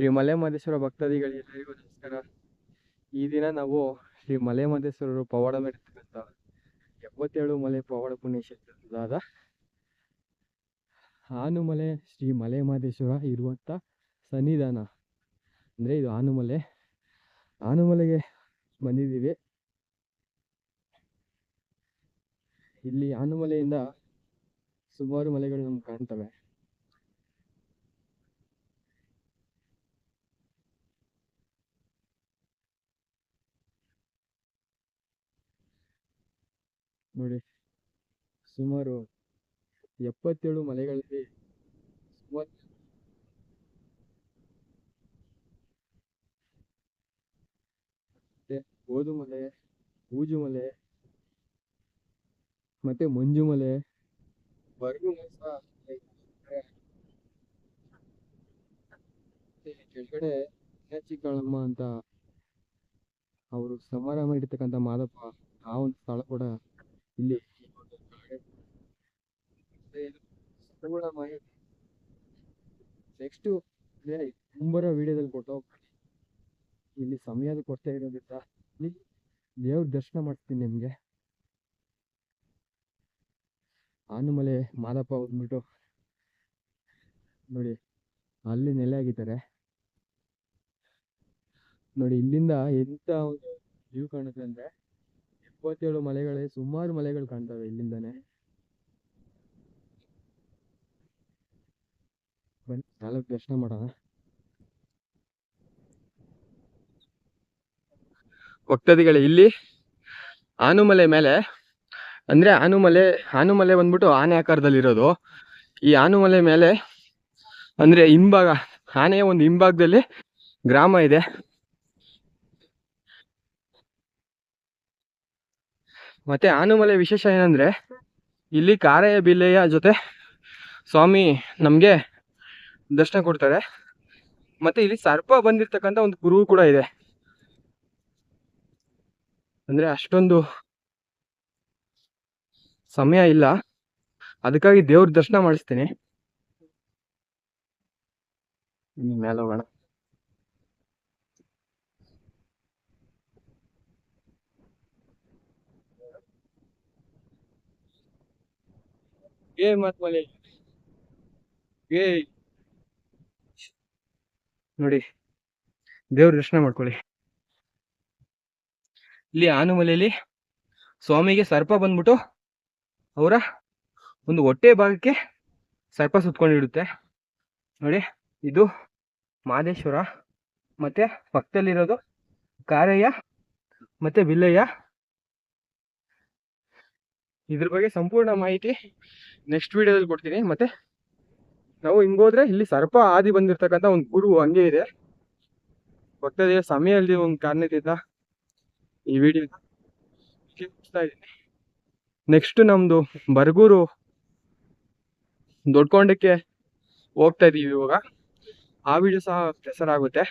ಶ್ರೀ ಮಲೆ ಮಹದೇಶ್ವರ ಭಕ್ತಾದಿಗಳಿಗೆಲ್ಲರಿಗೂ ನಮಸ್ಕಾರ ಈ ದಿನ ನಾವು ಶ್ರೀ ಮಲೆ ಮಹದೇಶ್ವರರು ಪವಾಡ ಮಾಡಿರ್ತಕ್ಕಂಥ ಎಪ್ಪತ್ತೇಳು ಮಲೆ ಪವಾಡ ಪುಣ್ಯಕ್ಷೇತ್ರದಾದ ಆನುಮಲೆ ಶ್ರೀ ಮಲೆ ಮಹದೇಶ್ವರ ಇರುವಂಥ ಸನ್ನಿಧಾನ. ಅಂದರೆ ಇದು ಆನುಮಲೆ. ಆನುಮಲೆಗೆ ಬಂದಿದ್ದೀವಿ. ಇಲ್ಲಿ ಆನುಮಲೆಯಿಂದ ಸುಮಾರು ಮಲೆಗಳು ನಮ್ಗೆ ಕಾಣ್ತವೆ. ನೋಡಿ, ಸುಮಾರು ಎಪ್ಪತ್ತೇಳು ಮಲೆಗಳಲ್ಲಿ ಸುಮಾರು ಓದುಮಲೆ ಊಜುಮಲೆ ಮತ್ತೆ ಮಂಜುಮಲೆ ಕೆಳಗಡೆ ಚಿಕ್ಕಳಮ್ಮ ಅಂತ ಅವರು ಸಮಾರಂಭ ಇಡ್ತಕ್ಕಂಥ ಮಾದಪ್ಪ ಆ ಒಂದು ಸ್ಥಳ ಕೂಡ ಇಲ್ಲಿ ನೆಕ್ಸ್ಟು ಮುಂಬರೋ ವಿಡಿಯೋದಲ್ಲಿ ಕೊಟ್ಟೋ ಇಲ್ಲಿ ಸಮಯದ ಕೊರತೆ ಇರೋದ್ರಿಂದ ಇಲ್ಲಿ ದೇವ್ರ ದರ್ಶನ ಮಾಡ್ತೀನಿ ನಿಮಗೆ. ಆನಮಲೆ ಮಾದಪ್ಪ ಹೋಗ್ಬಿಟ್ಟು ನೋಡಿ, ಅಲ್ಲಿ ನೆಲೆ ಆಗಿದ್ದಾರೆ. ನೋಡಿ, ಇಲ್ಲಿಂದ ಎಂತ ಒಂದು ವ್ಯೂ ಕಾಣುತ್ತೆ ಅಂದ್ರೆ ಎಪ್ಪತ್ತೇಳು ಮಲೆಗಳೇ ಸುಮಾರು ಮಲೆಗಳು ಕಾಣ್ತವೆ ಇಲ್ಲಿಂದಾನೆ. ಬನ್ನಿ ನಾಲ್ಕು ದರ್ಶನ ಮಾಡೋಣ. ಭಕ್ತಾದಿಗಳೇ, ಇಲ್ಲಿ ಆನುಮಲೆ ಮೇಲೆ, ಅಂದ್ರೆ ಆನುಮಲೆ ಆನುಮಲೆ ಬಂದ್ಬಿಟ್ಟು ಆನೆ ಆಕಾರದಲ್ಲಿರೋದು. ಈ ಆನುಮಲೆ ಮೇಲೆ, ಅಂದ್ರೆ ಹಿಂಭಾಗ, ಆನೆಯ ಒಂದು ಹಿಂಭಾಗದಲ್ಲಿ ಗ್ರಾಮ ಇದೆ. ಮತ್ತೆ ಆನುಮಲೆ ವಿಶೇಷ ಏನಂದ್ರೆ, ಇಲ್ಲಿ ಕಾರೆಯ ಬಿಲ್ಲೆಯ ಜೊತೆ ಸ್ವಾಮಿ ನಮಗೆ ದರ್ಶನ ಕೊಡ್ತಾರೆ. ಮತ್ತೆ ಇಲ್ಲಿ ಸರ್ಪ ಬಂದಿರ್ತಕ್ಕಂಥ ಒಂದು ಗುರು ಕೂಡ ಇದೆ. ಅಂದ್ರೆ ಅಷ್ಟೊಂದು ಸಮಯ ಇಲ್ಲ. ಅದಕ್ಕಾಗಿ ದೇವ್ರ ದರ್ಶನ ಮಾಡಿಸ್ತೀನಿ. ಮೇಲೆ ಹೋಗೋಣ. ಏ ಮತ್ ಮಲೆ ಏ ನೋಡಿ, ದೇವ್ರ ದರ್ಶನ ಮಾಡ್ಕೊಳ್ಳಿ. ಇಲ್ಲಿ ಆನುಮಲೆಯಲ್ಲಿ ಸ್ವಾಮಿಗೆ ಸರ್ಪ ಬಂದ್ಬಿಟ್ಟು ಅವರ ಒಂದು ಹೊಟ್ಟೆ ಭಾಗಕ್ಕೆ ಸರ್ಪ ಸುತ್ಕೊಂಡಿಡುತ್ತೆ ನೋಡಿ, ಇದು ಮಾದೇಶ್ವರ ಮತ್ತೆ ಪಕ್ಕದಲ್ಲಿರೋದು ಕಾರಯ್ಯ ಮತ್ತೆ ಬಿಲ್ಲಯ್ಯ ಇದ್ರ ಬಗ್ಗೆ ಸಂಪೂರ್ಣ ಮಾಹಿತಿ ನೆಕ್ಸ್ಟ್ ವಿಡಿಯೋದಲ್ಲಿ ಕೊಡ್ತೀನಿ. ಮತ್ತೆ ನಾವು ಹಿಂಗೋದ್ರೆ ಇಲ್ಲಿ ಸರ್ಪ ಆದಿ ಬಂದಿರ್ತಕ್ಕಂಥ ಒಂದು ಗುರು ಹಂಗೆ ಇದೆ. ಭಕ್ತದ ಸಮಯ ಅಲ್ಲಿ ಒಂದು ಕಾರಣದಿಂದ ಈ ವಿಡಿಯೋ ಇದ್ದೀನಿ. ನೆಕ್ಸ್ಟ್ ನಮ್ದು ಬರಗೂರು ದೊಡ್ಕೊಂಡಕ್ಕೆ ಹೋಗ್ತಾ ಇದೀವಿ ಇವಾಗ. ಆ ವಿಡಿಯೋ ಸಹ ಆಗುತ್ತೆ